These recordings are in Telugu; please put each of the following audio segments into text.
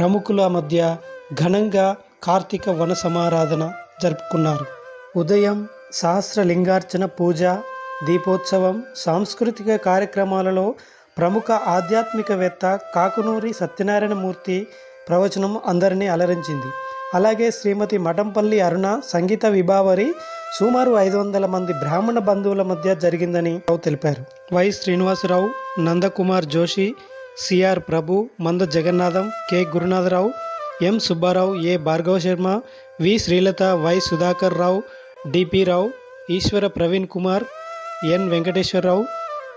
ప్రముఖుల మధ్య ఘనంగా కార్తీక వన సమారాధన జరుపుకున్నారు. ఉదయం సహస్రలింగార్చన పూజ దీపోత్సవం సాంస్కృతిక కార్యక్రమాలలో ప్రముఖ ఆధ్యాత్మికవేత్త కాకునూరి సత్యనారాయణమూర్తి ప్రవచనం అందరినీ అలరించింది. అలాగే శ్రీమతి మఠంపల్లి అరుణ సంగీత విభావరి సుమారు ఐదు వందల మంది బ్రాహ్మణ బంధువుల మధ్య జరిగిందని రావు తెలిపారు. Y Srinivasa Rao Nandakumar Joshi CR Prabhu Manda Jagannatham K. Gurunatha Rao M. Subba Rao A. Bhargava Sharma V. Srilatha Y. Sudhakar Rao DP Rao Eswara Praveen Kumar N. Venkateswara Rao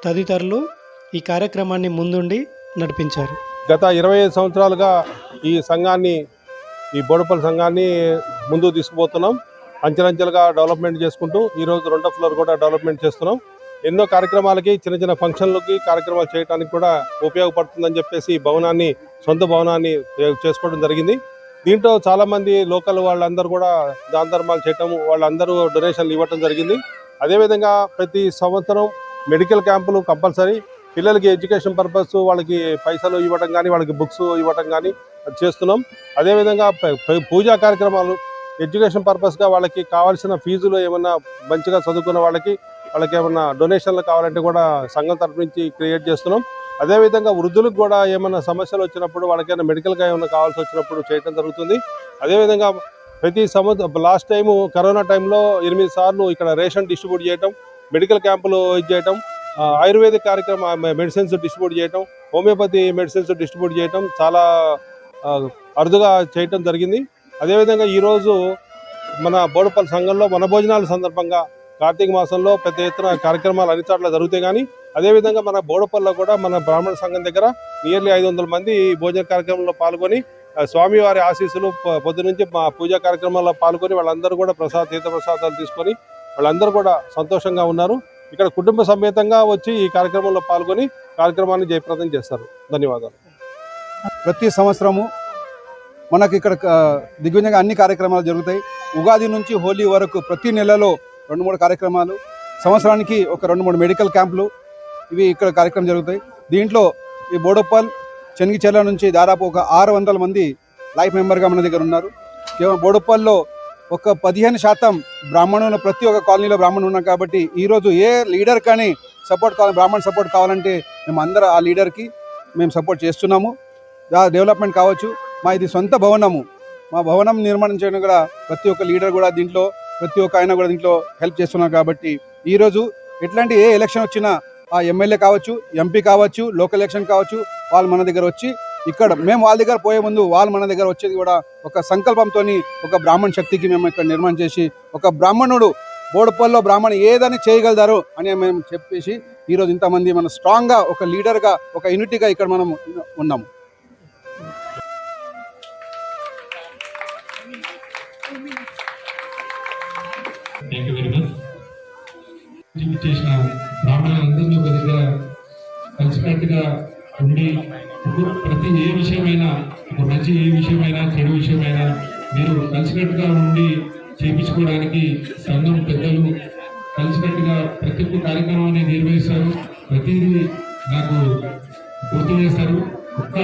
తదితరులు ఈ కార్యక్రమాన్ని ముందుండి నడిపించారు. గత ఇరవై ఐదు సంవత్సరాలుగా ఈ సంఘాన్ని ఈ బోడపల్లి సంఘాన్ని ముందుకు తీసుకుపోతున్నాం. అంచెలంచెలుగా డెవలప్మెంట్ చేసుకుంటూ ఈరోజు రెండో ఫ్లోర్ కూడా డెవలప్మెంట్ చేస్తున్నాం. ఎన్నో కార్యక్రమాలకి చిన్న చిన్న ఫంక్షన్లకి కార్యక్రమాలు చేయడానికి కూడా ఉపయోగపడుతుందని చెప్పేసి భవనాన్ని సొంత భవనాన్ని చేసుకోవడం జరిగింది. దీంట్లో చాలామంది లోకల్ వాళ్ళందరూ కూడా దాన ధర్మాలు చేయటం వాళ్ళందరూ డొనేషన్లు ఇవ్వటం జరిగింది. అదేవిధంగా ప్రతి సంవత్సరం మెడికల్ క్యాంపులు కంపల్సరీ. పిల్లలకి ఎడ్యుకేషన్ పర్పస్ వాళ్ళకి పైసలు ఇవ్వడం కానీ వాళ్ళకి బుక్స్ ఇవ్వడం కానీ చేస్తున్నాం. అదేవిధంగా పూజా కార్యక్రమాలు ఎడ్యుకేషన్ పర్పస్గా వాళ్ళకి కావాల్సిన ఫీజులు ఏమన్నా మంచిగా చదువుకున్న వాళ్ళకి వాళ్ళకి ఏమన్నా డొనేషన్లు కావాలంటే కూడా సంఘం తరపు నుంచి క్రియేట్ చేస్తున్నాం. అదేవిధంగా వృద్ధులకు కూడా ఏమైనా సమస్యలు వచ్చినప్పుడు వాళ్ళకైనా మెడికల్గా ఏమైనా కావాల్సి వచ్చినప్పుడు చేయడం జరుగుతుంది. అదేవిధంగా ప్రతి సంవత్సరం లాస్ట్ టైము కరోనా టైంలో ఎనిమిది సార్లు ఇక్కడ రేషన్ డిస్ట్రిబ్యూట్ చేయటం మెడికల్ క్యాంపులు ఇది చేయటం ఆయుర్వేద ఆయుర్వేదిక్ కార్యక్రమ మెడిసిన్స్ డిస్ట్రిబ్యూట్ చేయటం హోమియోపతి మెడిసిన్స్ డిస్ట్రిబ్యూట్ చేయటం చాలా అరుదుగా చేయటం జరిగింది. అదేవిధంగా ఈరోజు మన బోడుపల్లి సంఘంలో మన భోజనాల సందర్భంగా కార్తీక మాసంలో పెద్ద ఎత్తున కార్యక్రమాలు అన్ని చోట్ల జరుగుతాయి కానీ అదేవిధంగా మన బోడపల్లి కూడా మన బ్రాహ్మణ సంఘం దగ్గర నియర్లీ ఐదు వందల మంది ఈ భోజన కార్యక్రమంలో పాల్గొని స్వామివారి ఆశీస్సులు పొద్దు నుంచి మా పూజా కార్యక్రమాల్లో పాల్గొని వాళ్ళందరూ కూడా ప్రసాద తీర్థ ప్రసాదాలు తీసుకొని వాళ్ళందరూ కూడా సంతోషంగా ఉన్నారు. ఇక్కడ కుటుంబ సమేతంగా వచ్చి ఈ కార్యక్రమంలో పాల్గొని కార్యక్రమాన్ని జయప్రదం చేస్తారు. ధన్యవాదాలు. ప్రతి సంవత్సరము మనకి ఇక్కడ దిగ్విజంగా అన్ని కార్యక్రమాలు జరుగుతాయి. ఉగాది నుంచి హోలీ వరకు ప్రతి నెలలో రెండు మూడు కార్యక్రమాలు. సంవత్సరానికి ఒక రెండు మూడు మెడికల్ క్యాంపులు. ఇవి ఇక్కడ కార్యక్రమం జరుగుతాయి. దీంట్లో ఈ బోడప్పల్ చెనిగిచెర్ల నుంచి దాదాపు ఒక ఆరు వందల మంది లైఫ్ మెంబర్గా మన దగ్గర ఉన్నారు. కేవలం బోడప్పల్లో ఒక పదిహేను శాతం బ్రాహ్మణులు ప్రతి ఒక్క కాలనీలో బ్రాహ్మణులు ఉన్నాం కాబట్టి ఈరోజు ఏ లీడర్ కానీ సపోర్ట్ కావాలి బ్రాహ్మణ సపోర్ట్ కావాలంటే మేము అందరూ ఆ లీడర్కి మేము సపోర్ట్ చేస్తున్నాము. డెవలప్మెంట్ కావచ్చు. మా ఇది సొంత భవనము. మా భవనం నిర్మాణం చేయడం కూడా ప్రతి ఒక్క లీడర్ కూడా దీంట్లో ప్రతి ఒక్క ఆయన కూడా దీంట్లో హెల్ప్ చేస్తున్నారు కాబట్టి ఈరోజు ఎట్లాంటి ఏ ఎలక్షన్ వచ్చినా ఆ ఎమ్మెల్యే కావచ్చు ఎంపీ కావచ్చు లోకల్ ఎలక్షన్ కావచ్చు వాళ్ళు మన దగ్గర వచ్చి ఇక్కడ మేము వాళ్ళ దగ్గర పోయే ముందు వాళ్ళు మన దగ్గర వచ్చేది కూడా ఒక సంకల్పంతో ఒక బ్రాహ్మణ శక్తికి మేము ఇక్కడ నిర్మాణం చేసి ఒక బ్రాహ్మణుడు బోడపల్లో బ్రాహ్మణు ఏదని చేయగలుగుతారు అని మేము చెప్పేసి ఈరోజు ఇంతమంది మన స్ట్రాంగ్గా ఒక లీడర్గా ఒక యూనిటీగా ఇక్కడ మనం ఉన్నాము. చేసిన బ్రాహ్మణులందరినీ ఒక దగ్గర కలిసికట్టుగా ఉండి ప్రతి ఏ విషయమైనా ఒక మంచి ఏ విషయమైనా చెడు విషయమైనా మీరు కలిసికట్టుగా ఉండి చేయించుకోవడానికి సంఘం పెద్దలు కలిసికట్టుగా ప్రతి ఒక్క కార్యక్రమాన్ని నిర్వహిస్తారు. ప్రతిదీ నాకు గుర్తు చేస్తారు. ఒక్క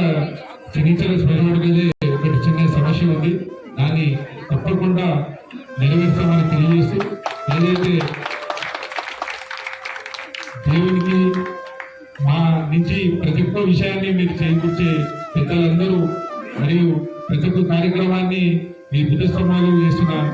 చిన్నించిన స్మరణగలే ఒకటి చిన్న సమస్య ఉంది. దాన్ని తప్పకుండా నెరవేర్చామని తెలియజేస్తూ ఏదైతే దేవునికి మా నుంచి ప్రతి ఒక్క విషయాన్ని మీరు చేకూర్చే పెద్దలందరూ మరియు ప్రతి ఒక్క కార్యక్రమాన్ని మీ బుద్ధ స్తంభాలు చేస్తున్నారు